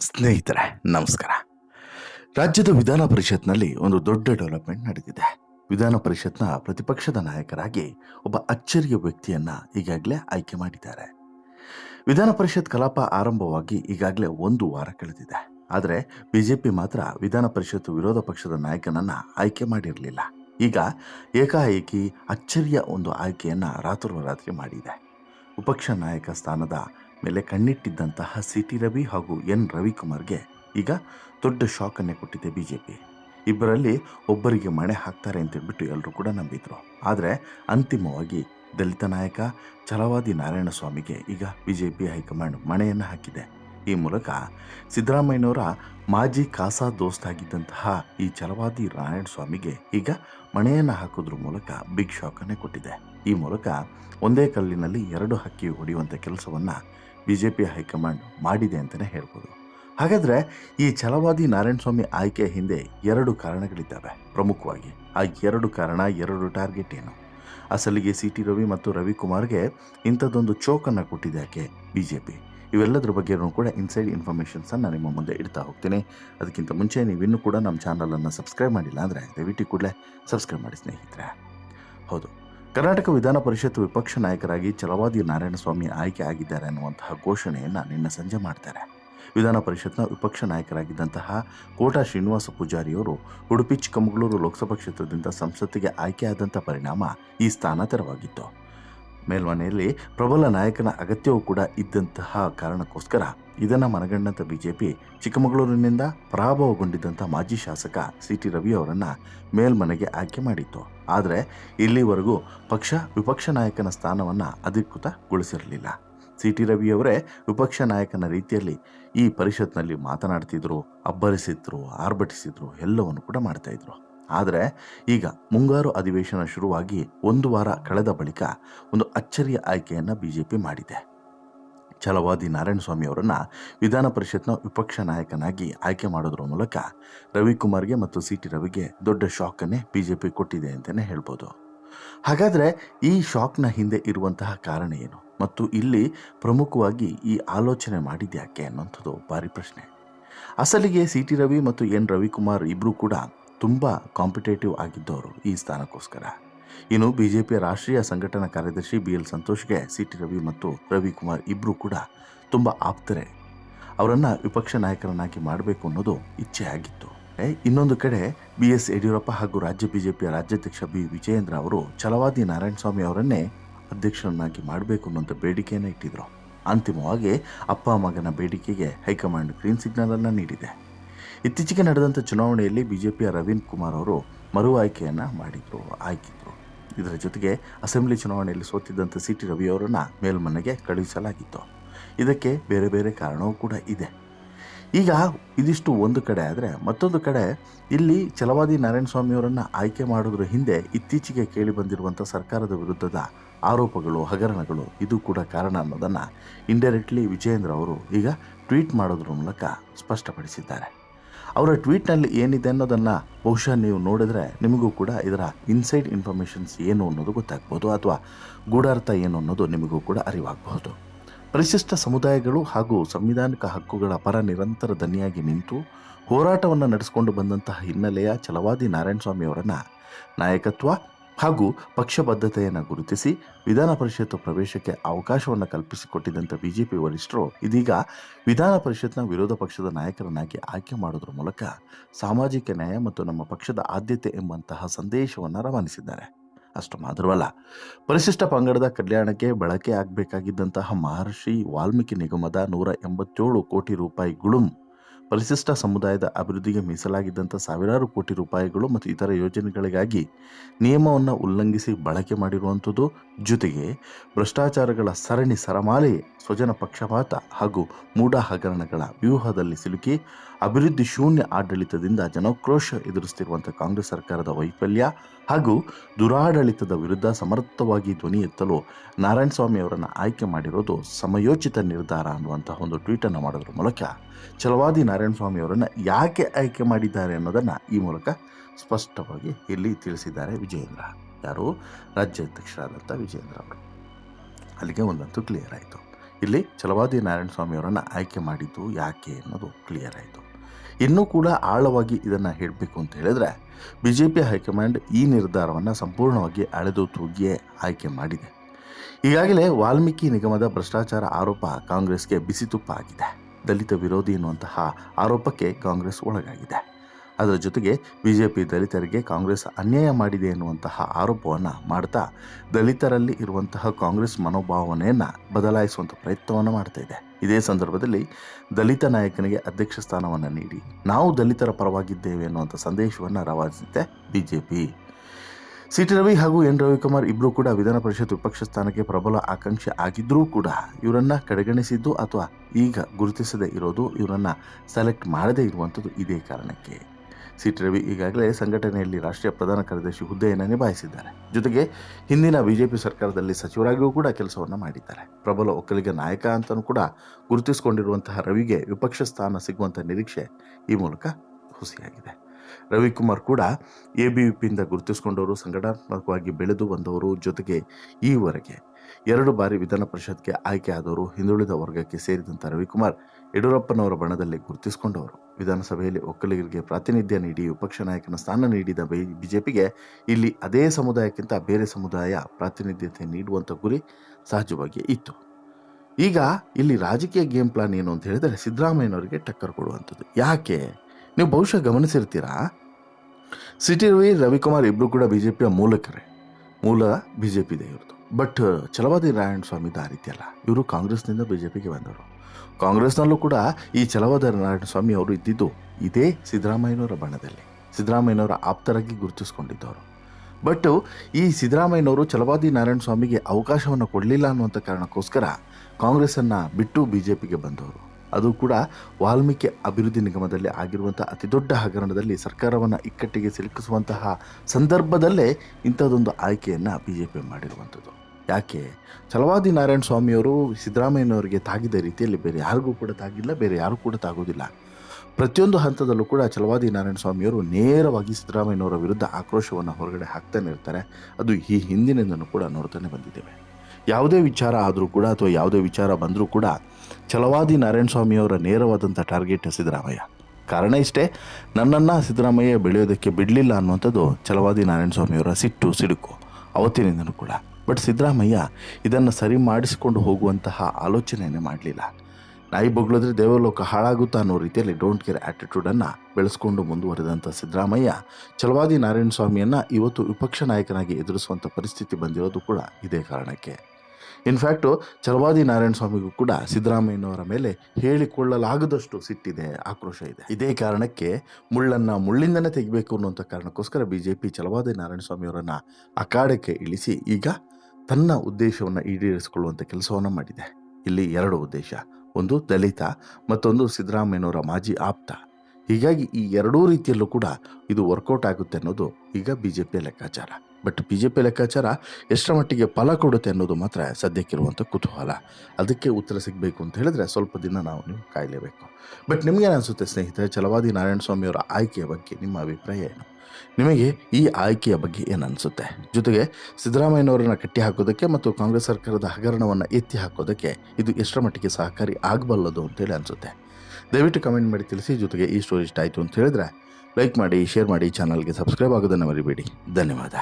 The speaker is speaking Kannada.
ಸ್ನೇಹಿತರೆ, ನಮಸ್ಕಾರ. ರಾಜ್ಯದ ವಿಧಾನ ಪರಿಷತ್ನಲ್ಲಿ ಒಂದು ದೊಡ್ಡ ಡೆವಲಪ್ಮೆಂಟ್ ನಡೆದಿದೆ. ವಿಧಾನ ಪರಿಷತ್ನ ಪ್ರತಿಪಕ್ಷದ ನಾಯಕರಾಗಿ ಒಬ್ಬ ಅಚ್ಚರಿಯ ವ್ಯಕ್ತಿಯನ್ನ ಈಗಾಗಲೇ ಆಯ್ಕೆ ಮಾಡಿದ್ದಾರೆ. ವಿಧಾನ ಪರಿಷತ್ ಕಲಾಪ ಆರಂಭವಾಗಿ ಈಗಾಗಲೇ ಒಂದು ವಾರ ಕಳೆದಿದೆ. ಆದರೆ ಬಿಜೆಪಿ ಮಾತ್ರ ವಿಧಾನ ಪರಿಷತ್ ವಿರೋಧ ಪಕ್ಷದ ನಾಯಕನನ್ನ ಆಯ್ಕೆ ಮಾಡಿರಲಿಲ್ಲ. ಈಗ ಏಕಾಏಕಿ ಅಚ್ಚರಿಯ ಒಂದು ಆಯ್ಕೆಯನ್ನ ರಾತ್ರೋರಾತ್ರಿ ಮಾಡಿದೆ. ಉಪಕ್ಷ ನಾಯಕ ಸ್ಥಾನದ ಮೇಲೆ ಕಣ್ಣಿಟ್ಟಿದ್ದಂತಹ ಸಿ ಟಿ ರವಿ ಹಾಗೂ ಎನ್ ರವಿಕುಮಾರ್ಗೆ ಈಗ ದೊಡ್ಡ ಶಾಕನ್ನೇ ಕೊಟ್ಟಿದೆ ಬಿಜೆಪಿ. ಇಬ್ಬರಲ್ಲಿ ಒಬ್ಬರಿಗೆ ಮಣೆ ಹಾಕ್ತಾರೆ ಅಂತೇಳ್ಬಿಟ್ಟು ಎಲ್ಲರೂ ಕೂಡ ನಂಬಿದ್ರು. ಆದರೆ ಅಂತಿಮವಾಗಿ ದಲಿತ ನಾಯಕ ಛಲವಾದಿ ನಾರಾಯಣಸ್ವಾಮಿಗೆ ಈಗ ಬಿಜೆಪಿ ಹೈಕಮಾಂಡ್ ಮಣೆಯನ್ನು ಹಾಕಿದೆ. ಈ ಮೂಲಕ ಸಿದ್ದರಾಮಯ್ಯನವರ ಮಾಜಿ ಕಾಸಾ ದೋಸ್ತ್ ಆಗಿದ್ದಂತಹ ಈ ಛಲವಾದಿ ನಾರಾಯಣಸ್ವಾಮಿಗೆ ಈಗ ಮಣೆಯನ್ನು ಹಾಕೋದ್ರ ಮೂಲಕ ಬಿಗ್ ಶಾಕನ್ನೇ ಕೊಟ್ಟಿದೆ. ಈ ಮೂಲಕ ಒಂದೇ ಕಲ್ಲಿನಲ್ಲಿ ಎರಡು ಹಕ್ಕಿ ಹೊಡೆಯುವಂಥ ಕೆಲಸವನ್ನು ಬಿಜೆಪಿ ಹೈಕಮಾಂಡ್ ಮಾಡಿದೆ ಅಂತಲೇ ಹೇಳ್ಬೋದು. ಹಾಗಾದರೆ ಈ ಛಲವಾದಿ ನಾರಾಯಣಸ್ವಾಮಿ ಆಯ್ಕೆಯ ಹಿಂದೆ ಎರಡು ಕಾರಣಗಳಿದ್ದಾವೆ. ಪ್ರಮುಖವಾಗಿ, ಆ ಎರಡು ಕಾರಣ, ಎರಡು ಟಾರ್ಗೆಟ್ ಏನು? ಅಸಲಿಗೆ ಸಿ ಟಿ ರವಿ ಮತ್ತು ರವಿಕುಮಾರ್ಗೆ ಇಂಥದ್ದೊಂದು ಚೋಕನ್ನು ಕೊಟ್ಟಿದೆ ಯಾಕೆ ಬಿ ಜೆ ಪಿ ಇವೆಲ್ಲದರ ಬಗ್ಗೆ ಕೂಡ ಇನ್ಸೈಡ್ ಇನ್ಫಾರ್ಮೇಷನ್ಸನ್ನು ನಿಮ್ಮ ಮುಂದೆ ಇಡ್ತಾ ಹೋಗ್ತೀನಿ. ಅದಕ್ಕಿಂತ ಮುಂಚೆ ನೀವಿನ್ನೂ ಕೂಡ ನಮ್ಮ ಚಾನಲನ್ನು ಸಬ್ಸ್ಕ್ರೈಬ್ ಮಾಡಿಲ್ಲ ಅಂದರೆ ದಯವಿಟ್ಟು ಕೂಡಲೇ ಸಬ್ಸ್ಕ್ರೈಬ್ ಮಾಡಿ ಸ್ನೇಹಿತರೆ. ಹೌದು ಕರ್ನಾಟಕ ವಿಧಾನ ಪರಿಷತ್ ವಿಪಕ್ಷ ನಾಯಕರಾಗಿ ಚಲವಾದಿ ನಾರಾಯಣಸ್ವಾಮಿ ಆಯ್ಕೆ ಆಗಿದ್ದಾರೆ ಅನ್ನುವಂತಹ ಘೋಷಣೆಯನ್ನು ನಿನ್ನೆ ಸಂಜೆ ಮಾಡ್ತಾರೆ. ವಿಧಾನ ಪರಿಷತ್ನ ವಿಪಕ್ಷ ನಾಯಕರಾಗಿದ್ದಂತಹ ಕೋಟಾ ಶ್ರೀನಿವಾಸ ಪೂಜಾರಿಯವರು ಉಡುಪಿ ಚಿಕ್ಕಮಗಳೂರು ಲೋಕಸಭಾ ಕ್ಷೇತ್ರದಿಂದ ಸಂಸತ್ತಿಗೆ ಆಯ್ಕೆಯಾದಂಥ ಪರಿಣಾಮ ಈ ಸ್ಥಾನ ತೆರವಾಗಿತ್ತು ಮೇಲ್ಮನೆಯಲ್ಲಿ ಪ್ರಬಲ ನಾಯಕನ ಅಗತ್ಯವೂ ಕೂಡ ಇದ್ದಂತಹ ಕಾರಣಕ್ಕೋಸ್ಕರ ಇದನ್ನು ಮನಗಂಡಂಥ ಬಿಜೆಪಿ ಚಿಕ್ಕಮಗಳೂರಿನಿಂದ ಪರಾಭವಗೊಂಡಿದ್ದಂಥ ಮಾಜಿ ಶಾಸಕ ಸಿ ಟಿ ರವಿ ಅವರನ್ನು ಮೇಲ್ಮನೆಗೆ ಆಯ್ಕೆ ಮಾಡಿತ್ತು. ಆದರೆ ಇಲ್ಲಿವರೆಗೂ ಪಕ್ಷ ವಿಪಕ್ಷ ನಾಯಕನ ಸ್ಥಾನವನ್ನು ಅಧಿಕೃತಗೊಳಿಸಿರಲಿಲ್ಲ. ಸಿ ಟಿ ರವಿಯವರೇ ವಿಪಕ್ಷ ನಾಯಕನ ರೀತಿಯಲ್ಲಿ ಈ ಪರಿಷತ್ನಲ್ಲಿ ಮಾತನಾಡ್ತಿದ್ರು, ಅಬ್ಬರಿಸಿದ್ರು, ಆರ್ಭಟಿಸಿದ್ರು, ಎಲ್ಲವನ್ನು ಕೂಡ ಮಾಡ್ತಾ ಇದ್ರು. ಆದರೆ ಈಗ ಮುಂಗಾರು ಅಧಿವೇಶನ ಶುರುವಾಗಿ ಒಂದು ವಾರ ಕಳೆದ ಬಳಿಕ ಒಂದು ಅಚ್ಚರಿಯ ಆಯ್ಕೆಯನ್ನು ಬಿಜೆಪಿ ಮಾಡಿದೆ. ಛಲವಾದಿ ನಾರಾಯಣಸ್ವಾಮಿ ಅವರನ್ನು ವಿಧಾನ ಪರಿಷತ್ನ ವಿಪಕ್ಷ ನಾಯಕನಾಗಿ ಆಯ್ಕೆ ಮಾಡೋದ್ರ ಮೂಲಕ ರವಿಕುಮಾರ್ಗೆ ಮತ್ತು ಸಿ ಟಿ ರವಿಗೆ ದೊಡ್ಡ ಶಾಕನ್ನೇ ಬಿಜೆಪಿ ಕೊಟ್ಟಿದೆ ಅಂತಲೇ ಹೇಳ್ಬೋದು. ಹಾಗಾದರೆ ಈ ಶಾಕ್ನ ಹಿಂದೆ ಇರುವಂತಹ ಕಾರಣ ಏನು? ಮತ್ತು ಇಲ್ಲಿ ಪ್ರಮುಖವಾಗಿ ಈ ಆಲೋಚನೆ ಮಾಡಿದ್ಯಾಕೆ ಅನ್ನೋಂಥದ್ದು ಭಾರಿ ಪ್ರಶ್ನೆ. ಅಸಲಿಗೆ ಸಿ ಟಿ ರವಿ ಮತ್ತು ಎನ್ ರವಿಕುಮಾರ್ ಇಬ್ಬರೂ ಕೂಡ ತುಂಬ ಕಾಂಪಿಟೇಟಿವ್ ಆಗಿದ್ದವರು ಈ ಸ್ಥಾನಕ್ಕೋಸ್ಕರ. ಇನ್ನು ಬಿಜೆಪಿಯ ರಾಷ್ಟ್ರೀಯ ಸಂಘಟನಾ ಕಾರ್ಯದರ್ಶಿ ಬಿ ಎಲ್ ಸಂತೋಷ್ಗೆ ಸಿ ಟಿ ರವಿ ಮತ್ತು ರವಿಕುಮಾರ್ ಇಬ್ಬರು ಕೂಡ ತುಂಬ ಆಪ್ತರೆ. ಅವರನ್ನು ವಿಪಕ್ಷ ನಾಯಕರನ್ನಾಗಿ ಮಾಡಬೇಕು ಅನ್ನೋದು ಇಚ್ಛೆ ಆಗಿತ್ತು. ಇನ್ನೊಂದು ಕಡೆ ಬಿ ಎಸ್ ಯಡಿಯೂರಪ್ಪ ಹಾಗೂ ರಾಜ್ಯ ಬಿಜೆಪಿಯ ರಾಜ್ಯಾಧ್ಯಕ್ಷ ಬಿ ವಿಜಯೇಂದ್ರ ಅವರು ಛಲವಾದಿ ನಾರಾಯಣಸ್ವಾಮಿ ಅವರನ್ನೇ ಅಧ್ಯಕ್ಷರನ್ನಾಗಿ ಮಾಡಬೇಕು ಅನ್ನೋಂಥ ಬೇಡಿಕೆಯನ್ನು ಇಟ್ಟಿದ್ರು. ಅಂತಿಮವಾಗಿ ಅಪ್ಪ ಮಗನ ಬೇಡಿಕೆಗೆ ಹೈಕಮಾಂಡ್ ಗ್ರೀನ್ ಸಿಗ್ನಲನ್ನು ನೀಡಿದೆ. ಇತ್ತೀಚೆಗೆ ನಡೆದಂಥ ಚುನಾವಣೆಯಲ್ಲಿ ಬಿಜೆಪಿಯ ರವೀನ್ ಕುಮಾರ್ ಅವರು ಮರು ಆಯ್ಕೆಯನ್ನು ಮಾಡಿದ್ರು ಆಯ್ಕಿದ್ರು ಇದರ ಜೊತೆಗೆ ಅಸೆಂಬ್ಲಿ ಚುನಾವಣೆಯಲ್ಲಿ ಸೋತಿದ್ದಂಥ ಸಿ ಟಿ ರವಿ ಅವರನ್ನು ಮೇಲ್ಮನೆಗೆ ಕಳುಹಿಸಲಾಗಿತ್ತು. ಇದಕ್ಕೆ ಬೇರೆ ಬೇರೆ ಕಾರಣವೂ ಕೂಡ ಇದೆ. ಈಗ ಇದಿಷ್ಟು ಒಂದು ಕಡೆ ಆದರೆ ಮತ್ತೊಂದು ಕಡೆ ಇಲ್ಲಿ ಚಲವಾದಿ ನಾರಾಯಣಸ್ವಾಮಿಯವರನ್ನು ಆಯ್ಕೆ ಮಾಡೋದ್ರ ಹಿಂದೆ ಇತ್ತೀಚೆಗೆ ಕೇಳಿ ಬಂದಿರುವಂಥ ಸರ್ಕಾರದ ವಿರುದ್ಧದ ಆರೋಪಗಳು, ಹಗರಣಗಳು, ಇದು ಕೂಡ ಕಾರಣ ಅನ್ನೋದನ್ನು ಇಂಡೈರೆಕ್ಟ್ಲಿ ವಿಜಯೇಂದ್ರ ಅವರು ಈಗ ಟ್ವೀಟ್ ಮಾಡೋದ್ರ ಮೂಲಕ ಸ್ಪಷ್ಟಪಡಿಸಿದ್ದಾರೆ. ಅವರ ಟ್ವೀಟ್ನಲ್ಲಿ ಏನಿದೆ ಅನ್ನೋದನ್ನು ಬಹುಶಃ ನೀವು ನೋಡಿದ್ರೆ ನಿಮಗೂ ಕೂಡ ಇದರ ಇನ್ಸೈಡ್ ಇನ್ಫಾರ್ಮೇಷನ್ಸ್ ಏನು ಅನ್ನೋದು ಗೊತ್ತಾಗ್ಬೋದು ಅಥವಾ ಗೂಢಾರ್ಥ ಏನು ಅನ್ನೋದು ನಿಮಗೂ ಕೂಡ ಅರಿವಾಗಬಹುದು ಪರಿಶಿಷ್ಟ ಸಮುದಾಯಗಳು ಹಾಗೂ ಸಂವಿಧಾನಿಕ ಹಕ್ಕುಗಳ ಪರ ನಿರಂತರ ದನಿಯಾಗಿ ನಿಂತು ಹೋರಾಟವನ್ನು ನಡೆಸಿಕೊಂಡು ಬಂದಂತಹ ಹಿನ್ನೆಲೆಯ ಛಲವಾದಿ ನಾರಾಯಣಸ್ವಾಮಿ ಅವರನ್ನು ನಾಯಕತ್ವ ಹಾಗೂ ಪಕ್ಷಬದ್ಧತೆಯನ್ನು ಗುರುತಿಸಿ ವಿಧಾನ ಪರಿಷತ್ತು ಪ್ರವೇಶಕ್ಕೆ ಅವಕಾಶವನ್ನು ಕಲ್ಪಿಸಿಕೊಟ್ಟಿದ್ದಂಥ ಬಿಜೆಪಿ ವರಿಷ್ಠರು ಇದೀಗ ವಿಧಾನ ಪರಿಷತ್ನ ವಿರೋಧ ಪಕ್ಷದ ನಾಯಕರನ್ನಾಗಿ ಆಯ್ಕೆ ಮಾಡೋದ್ರ ಮೂಲಕ ಸಾಮಾಜಿಕ ನ್ಯಾಯ ಮತ್ತು ನಮ್ಮ ಪಕ್ಷದ ಆದ್ಯತೆ ಎಂಬಂತಹ ಸಂದೇಶವನ್ನು ರವಾನಿಸಿದ್ದಾರೆ. ಅಷ್ಟು ಮಾತ್ರವಲ್ಲ, ಪರಿಶಿಷ್ಟ ಪಂಗಡದ ಕಲ್ಯಾಣಕ್ಕೆ ಬಳಕೆ ಆಗಬೇಕಾಗಿದ್ದಂತಹ ಮಹರ್ಷಿ ವಾಲ್ಮೀಕಿ ನಿಗಮದ ನೂರ ಎಂಬತ್ತೇಳು ಕೋಟಿ ರೂಪಾಯಿಗಳು ಪರಿಶಿಷ್ಟ ಸಮುದಾಯದ ಅಭಿವೃದ್ಧಿಗೆ ಮೀಸಲಾಗಿದ್ದಂಥ ಸಾವಿರಾರು ಕೋಟಿ ರೂಪಾಯಿಗಳು ಮತ್ತು ಇತರ ಯೋಜನೆಗಳಿಗಾಗಿ ನಿಯಮವನ್ನು ಉಲ್ಲಂಘಿಸಿ ಬಳಕೆ ಮಾಡಿರುವಂಥದ್ದು ಜೊತೆಗೆ ಭ್ರಷ್ಟಾಚಾರಗಳ ಸರಣಿ ಸರಮಾಲೆ, ಸ್ವಜನ ಪಕ್ಷಪಾತ ಹಾಗೂ ಮೂಢ ಹಗರಣಗಳ ವ್ಯೂಹದಲ್ಲಿ ಸಿಲುಕಿ ಅಭಿವೃದ್ಧಿ ಶೂನ್ಯ ಆಡಳಿತದಿಂದ ಜನಕ್ರೋಶ ಎದುರಿಸುತ್ತಿರುವಂಥ ಕಾಂಗ್ರೆಸ್ ಸರ್ಕಾರದ ವೈಫಲ್ಯ ಹಾಗೂ ದುರಾಡಳಿತದ ವಿರುದ್ಧ ಸಮರ್ಥವಾಗಿ ಧ್ವನಿ ಎತ್ತಲು ನಾರಾಯಣಸ್ವಾಮಿ ಅವರನ್ನು ಆಯ್ಕೆ ಮಾಡಿರೋದು ಸಮಯೋಚಿತ ನಿರ್ಧಾರ ಅನ್ನುವಂತಹ ಒಂದು ಟ್ವೀಟನ್ನು ಮಾಡೋದ್ರ ಮೂಲಕ. ಛಲವಾದಿ ನಾರಾಯಣಸ್ವಾಮಿ ಅವರನ್ನು ಯಾಕೆ ಆಯ್ಕೆ ಮಾಡಿದ್ದಾರೆ ಅನ್ನೋದನ್ನು ಈ ಮೂಲಕ ಸ್ಪಷ್ಟವಾಗಿ ಇಲ್ಲಿ ತಿಳಿಸಿದ್ದಾರೆ ವಿಜಯೇಂದ್ರ. ಯಾರು? ರಾಜ್ಯಾಧ್ಯಕ್ಷರಾದಂಥ ವಿಜಯೇಂದ್ರ ಅವರು. ಅಲ್ಲಿಗೆ ಒಂದಂತೂ ಕ್ಲಿಯರ್ ಆಯಿತು. ಇಲ್ಲಿ ಛಲವಾದಿ ನಾರಾಯಣ ಸ್ವಾಮಿ ಅವರನ್ನು ಆಯ್ಕೆ ಮಾಡಿದ್ದು ಯಾಕೆ ಅನ್ನೋದು ಕ್ಲಿಯರ್ ಆಯಿತು. ಇನ್ನೂ ಕೂಡ ಆಳವಾಗಿ ಇದನ್ನು ಹೇಳಬೇಕು ಅಂತ ಹೇಳಿದ್ರೆ ಬಿ ಜೆ ಪಿ ಹೈಕಮಾಂಡ್ ಈ ನಿರ್ಧಾರವನ್ನು ಸಂಪೂರ್ಣವಾಗಿ ಅಳೆದು ತೂಗಿಯೇ ಆಯ್ಕೆ ಮಾಡಿದೆ. ಈಗಾಗಲೇ ವಾಲ್ಮೀಕಿ ನಿಗಮದ ಭ್ರಷ್ಟಾಚಾರ ಆರೋಪ ಕಾಂಗ್ರೆಸ್ಗೆ ಬಿಸಿತುಪ್ಪ ಆಗಿದೆ. ದಲಿತ ವಿರೋಧಿ ಎನ್ನುವಂತಹ ಆರೋಪಕ್ಕೆ ಕಾಂಗ್ರೆಸ್ ಒಳಗಾಗಿದೆ. ಅದರ ಜೊತೆಗೆ ಬಿಜೆಪಿ ದಲಿತರಿಗೆ ಕಾಂಗ್ರೆಸ್ ಅನ್ಯಾಯ ಮಾಡಿದೆ ಎನ್ನುವಂತಹ ಆರೋಪವನ್ನು ಮಾಡ್ತಾ ದಲಿತರಲ್ಲಿ ಇರುವಂತಹ ಕಾಂಗ್ರೆಸ್ ಮನೋಭಾವನೆಯನ್ನು ಬದಲಾಯಿಸುವಂಥ ಪ್ರಯತ್ನವನ್ನು ಮಾಡ್ತಾ ಇದೆ. ಇದೇ ಸಂದರ್ಭದಲ್ಲಿ ದಲಿತ ನಾಯಕನಿಗೆ ಅಧ್ಯಕ್ಷ ಸ್ಥಾನವನ್ನು ನೀಡಿ ನಾವು ದಲಿತರ ಪರವಾಗಿದ್ದೇವೆ ಎನ್ನುವಂಥ ಸಂದೇಶವನ್ನು ಬಿಜೆಪಿ. ಸಿ ಟಿ ರವಿ ಹಾಗೂ ಎನ್ ರವಿಕುಮಾರ್ ಇಬ್ಬರು ಕೂಡ ವಿಧಾನ ಪರಿಷತ್ ವಿಪಕ್ಷ ಸ್ಥಾನಕ್ಕೆ ಪ್ರಬಲ ಆಕಾಂಕ್ಷೆ ಆಗಿದ್ದರೂ ಕೂಡ ಇವರನ್ನ ಕಡೆಗಣಿಸಿದ್ದು ಅಥವಾ ಈಗ ಗುರುತಿಸದೇ ಇರೋದು ಇವರನ್ನ ಸೆಲೆಕ್ಟ್ ಮಾಡದೇ ಇರುವಂಥದ್ದು ಇದೇ ಕಾರಣಕ್ಕೆ. ಸಿ ಟಿ ರವಿ ಈಗಾಗಲೇ ಸಂಘಟನೆಯಲ್ಲಿ ರಾಷ್ಟ್ರೀಯ ಪ್ರಧಾನ ಕಾರ್ಯದರ್ಶಿ ಹುದ್ದೆಯನ್ನು ನಿಭಾಯಿಸಿದ್ದಾರೆ. ಜೊತೆಗೆ ಹಿಂದಿನ ಬಿಜೆಪಿ ಸರ್ಕಾರದಲ್ಲಿ ಸಚಿವರಾಗಿಯೂ ಕೂಡ ಕೆಲಸವನ್ನು ಮಾಡಿದ್ದಾರೆ. ಪ್ರಬಲ ಒಕ್ಕಲಿಗ ನಾಯಕ ಅಂತಲೂ ಕೂಡ ಗುರುತಿಸಿಕೊಂಡಿರುವಂತಹ ರವಿಗೆ ವಿಪಕ್ಷ ಸ್ಥಾನ ಸಿಗುವಂಥ ನಿರೀಕ್ಷೆ ಈ ಮೂಲಕ ಹುಸಿಯಾಗಿದೆ. ರವಿಕುಮಾರ್ ಕೂಡ ಎ ಬಿ ವಿ ಪಿಯಿಂದ ಗುರುತಿಸಿಕೊಂಡವರು, ಸಂಘಟನಾತ್ಮಕವಾಗಿ ಬೆಳೆದು ಬಂದವರು ಜೊತೆಗೆ ಈವರೆಗೆ ಎರಡು ಬಾರಿ ವಿಧಾನ ಪರಿಷತ್ಗೆ ಆಯ್ಕೆ ಆದವರು ಹಿಂದುಳಿದ ವರ್ಗಕ್ಕೆ ಸೇರಿದಂಥ ರವಿಕುಮಾರ್ ಯಡಿಯೂರಪ್ಪನವರ ಬಣದಲ್ಲಿ ಗುರುತಿಸಿಕೊಂಡವರು. ವಿಧಾನಸಭೆಯಲ್ಲಿ ಒಕ್ಕಲಿಗರಿಗೆ ಪ್ರಾತಿನಿಧ್ಯ ನೀಡಿ, ವಿಪಕ್ಷ ನಾಯಕನ ಸ್ಥಾನ ನೀಡಿದ ಬಿಜೆಪಿಗೆ ಇಲ್ಲಿ ಅದೇ ಸಮುದಾಯಕ್ಕಿಂತ ಬೇರೆ ಸಮುದಾಯ ಪ್ರಾತಿನಿಧ್ಯತೆ ನೀಡುವಂಥ ಗುರಿ ಸಹಜವಾಗಿಯೇ ಇತ್ತು. ಈಗ ಇಲ್ಲಿ ರಾಜಕೀಯ ಗೇಮ್ ಪ್ಲಾನ್ ಏನು ಅಂತ ಹೇಳಿದರೆ ಸಿದ್ದರಾಮಯ್ಯನವರಿಗೆ ಟಕ್ಕರ್ ಕೊಡುವಂಥದ್ದು. ಯಾಕೆ? ನೀವು ಬಹುಶಃ ಗಮನಿಸಿರ್ತೀರಾ? ಸಿಟಿ ರವಿ ರವಿಕುಮಾರ್ ಇಬ್ಬರು ಕೂಡ ಬಿ ಜೆ ಪಿಯ ಮೂಲಕರೇ. ಮೂಲ ಬಿ ಜೆ ಪಿದೆ ಇವ್ರದ್ದು. ಬಟ್ ಚಲವಾದಿ ನಾರಾಯಣ ಸ್ವಾಮಿ ಆ ಇವರು ಕಾಂಗ್ರೆಸ್ನಿಂದ ಬಿ ಜೆ ಪಿಗೆ ಬಂದರು ಕಾಂಗ್ರೆಸ್ನಲ್ಲೂ ಕೂಡ ಈ ಚಲವಾದಿ ನಾರಾಯಣ ಸ್ವಾಮಿ ಅವರು ಇದ್ದಿದ್ದು ಇದೇ ಸಿದ್ದರಾಮಯ್ಯನವರ ಬಣದಲ್ಲಿ. ಸಿದ್ದರಾಮಯ್ಯನವರ ಆಪ್ತರಾಗಿ ಗುರುತಿಸ್ಕೊಂಡಿದ್ದವರು. ಬಟ್ ಈ ಸಿದ್ದರಾಮಯ್ಯನವರು ಚಲವಾದಿ ನಾರಾಯಣ ಸ್ವಾಮಿಗೆ ಅವಕಾಶವನ್ನು ಕೊಡಲಿಲ್ಲ ಅನ್ನುವಂಥ ಕಾರಣಕ್ಕೋಸ್ಕರ ಕಾಂಗ್ರೆಸ್ಸನ್ನು ಬಿಟ್ಟು ಬಿ ಜೆ ಪಿಗೆ ಬಂದವರು. ಅದು ಕೂಡ ವಾಲ್ಮೀಕಿ ಅಭಿವೃದ್ಧಿ ನಿಗಮದಲ್ಲಿ ಆಗಿರುವಂಥ ಅತಿದೊಡ್ಡ ಹಗರಣದಲ್ಲಿ ಸರ್ಕಾರವನ್ನು ಇಕ್ಕಟ್ಟಿಗೆ ಸಿಲುಕಿಸುವಂತಹ ಸಂದರ್ಭದಲ್ಲೇ ಇಂಥದ್ದೊಂದು ಆಯ್ಕೆಯನ್ನು ಬಿ ಜೆ ಪಿ ಮಾಡಿರುವಂಥದ್ದು. ಯಾಕೆ? ಚಲವಾದಿ ನಾರಾಯಣ ಸ್ವಾಮಿಯವರು ಸಿದ್ದರಾಮಯ್ಯನವರಿಗೆ ತಾಗಿದ ರೀತಿಯಲ್ಲಿ ಬೇರೆ ಯಾರಿಗೂ ಕೂಡ ತಾಗಿಲ್ಲ, ಬೇರೆ ಯಾರೂ ಕೂಡ ತಾಗೋದಿಲ್ಲ ಪ್ರತಿಯೊಂದು ಹಂತದಲ್ಲೂ ಕೂಡ ಚಲವಾದಿ ನಾರಾಯಣ ಸ್ವಾಮಿಯವರು ನೇರವಾಗಿ ಸಿದ್ದರಾಮಯ್ಯನವರ ವಿರುದ್ಧ ಆಕ್ರೋಶವನ್ನು ಹೊರಗಡೆ ಹಾಕ್ತಾನೆ ಇರ್ತಾರೆ. ಅದು ಈ ಹಿಂದಿನಿಂದಲೂ ಕೂಡ ನೋಡ್ತಾನೆ ಬಂದಿದ್ದೇವೆ. ಯಾವುದೇ ವಿಚಾರ ಆದರೂ ಕೂಡ ಅಥವಾ ಯಾವುದೇ ವಿಚಾರ ಬಂದರೂ ಕೂಡ ಛಲವಾದಿ ನಾರಾಯಣ ಸ್ವಾಮಿಯವರ ನೇರವಾದಂಥ ಟಾರ್ಗೆಟ್ ಸಿದ್ದರಾಮಯ್ಯ. ಕಾರಣ ಇಷ್ಟೇ, ನನ್ನನ್ನು ಸಿದ್ದರಾಮಯ್ಯ ಬೆಳೆಯೋದಕ್ಕೆ ಬಿಡಲಿಲ್ಲ ಅನ್ನುವಂಥದ್ದು ಛಲವಾದಿ ನಾರಾಯಣ ಸ್ವಾಮಿಯವರ ಸಿಟ್ಟು, ಸಿಡುಕು ಅವತ್ತಿನಿಂದನೂ ಕೂಡ. ಬಟ್ ಸಿದ್ದರಾಮಯ್ಯ ಇದನ್ನು ಸರಿ ಮಾಡಿಸಿಕೊಂಡು ಹೋಗುವಂತಹ ಆಲೋಚನೆಯೇ ಮಾಡಲಿಲ್ಲ. ನಾಯಿ ಬೊಗಳಿದ್ರೆ ದೇವಲೋಕ ಹಾಳಾಗುತ್ತಾ ಅನ್ನೋ ರೀತಿಯಲ್ಲಿ ಡೋಂಟ್ ಕೇರ್ ಆ್ಯಟಿಟ್ಯೂಡನ್ನು ಬೆಳೆಸ್ಕೊಂಡು ಮುಂದುವರೆದಂಥ ಸಿದ್ದರಾಮಯ್ಯ ಛಲವಾದಿ ನಾರಾಯಣ ಸ್ವಾಮಿಯನ್ನು ಇವತ್ತು ವಿಪಕ್ಷ ನಾಯಕನಾಗಿ ಎದುರಿಸುವಂಥ ಪರಿಸ್ಥಿತಿ ಬಂದಿರೋದು ಕೂಡ ಇದೇ ಕಾರಣಕ್ಕೆ. ಇನ್ಫ್ಯಾಕ್ಟು ಚಲವಾದಿ ನಾರಾಯಣ ಸ್ವಾಮಿಗೂ ಕೂಡ ಸಿದ್ದರಾಮಯ್ಯನವರ ಮೇಲೆ ಹೇಳಿಕೊಳ್ಳಲಾಗದಷ್ಟು ಸಿಟ್ಟಿದೆ, ಆಕ್ರೋಶ ಇದೆ. ಇದೇ ಕಾರಣಕ್ಕೆ ಮುಳ್ಳನ್ನು ಮುಳ್ಳಿಂದನೇ ತೆಗಿಬೇಕು ಅನ್ನುವಂಥ ಕಾರಣಕ್ಕೋಸ್ಕರ B J P Chalavadi Narayana ಸ್ವಾಮಿಯವರನ್ನು ಅಖಾಡಕ್ಕೆ ಇಳಿಸಿ ಈಗ ತನ್ನ ಉದ್ದೇಶವನ್ನು ಈಡೇರಿಸಿಕೊಳ್ಳುವಂಥ ಕೆಲಸವನ್ನು ಮಾಡಿದೆ. ಇಲ್ಲಿ ಎರಡು ಉದ್ದೇಶ. ಒಂದು ದಲಿತ, ಮತ್ತೊಂದು ಸಿದ್ದರಾಮಯ್ಯನವರ ಮಾಜಿ ಆಪ್ತ. ಹೀಗಾಗಿ ಈ ಎರಡೂ ರೀತಿಯಲ್ಲೂ ಕೂಡ ಇದು ವರ್ಕೌಟ್ ಆಗುತ್ತೆ ಅನ್ನೋದು ಈಗ ಬಿ ಜೆ ಪಿಯ ಲೆಕ್ಕಾಚಾರ. ಬಟ್ ಬಿ ಜೆ ಪಿ ಲೆಕ್ಕಾಚಾರ ಎಷ್ಟರ ಮಟ್ಟಿಗೆ ಫಲ ಕೊಡುತ್ತೆ ಅನ್ನೋದು ಮಾತ್ರ ಸದ್ಯಕ್ಕಿರುವಂಥ ಕುತೂಹಲ. ಅದಕ್ಕೆ ಉತ್ತರ ಸಿಗಬೇಕು ಅಂತ ಹೇಳಿದ್ರೆ ಸ್ವಲ್ಪ ದಿನ ನಾವು ನೀವು ಕಾಯಲೇಬೇಕು. ಬಟ್ ನಿಮಗೇನು ಅನಿಸುತ್ತೆ ಸ್ನೇಹಿತರೆ? ಛಲವಾದಿ ನಾರಾಯಣ ಸ್ವಾಮಿಯವರ ಆಯ್ಕೆಯ ಬಗ್ಗೆ ನಿಮ್ಮ ಅಭಿಪ್ರಾಯ ಏನು? ನಿಮಗೆ ಈ ಆಯ್ಕೆಯ ಬಗ್ಗೆ ಏನು ಅನಿಸುತ್ತೆ? ಜೊತೆಗೆ ಸಿದ್ದರಾಮಯ್ಯನವರನ್ನು ಕಟ್ಟಿ ಹಾಕೋದಕ್ಕೆ ಮತ್ತು ಕಾಂಗ್ರೆಸ್ ಸರ್ಕಾರದ ಹಗರಣವನ್ನು ಎತ್ತಿ ಹಾಕೋದಕ್ಕೆ ಇದು ಎಷ್ಟರ ಮಟ್ಟಿಗೆ ಸಹಕಾರಿ ಆಗಬಲ್ಲದು ಅಂತೇಳಿ ಅನಿಸುತ್ತೆ. ದಯವಿಟ್ಟು ಕಮೆಂಟ್ ಮಾಡಿ ತಿಳಿಸಿ, ಜೊತೆಗೆ ಈ ಸ್ಟೋರಿ ಇಷ್ಟ ಆಯಿತು ಅಂತ ಹೇಳಿದ್ರೆ ಲೈಕ್ ಮಾಡಿ ಶೇರ್ ಮಾಡಿ ಚಾನಲ್ಗೆ ಸಬ್ಸ್ಕ್ರೈಬ್ ಆಗೋದನ್ನು ಮರಿಬೇಡಿ. ಧನ್ಯವಾದ.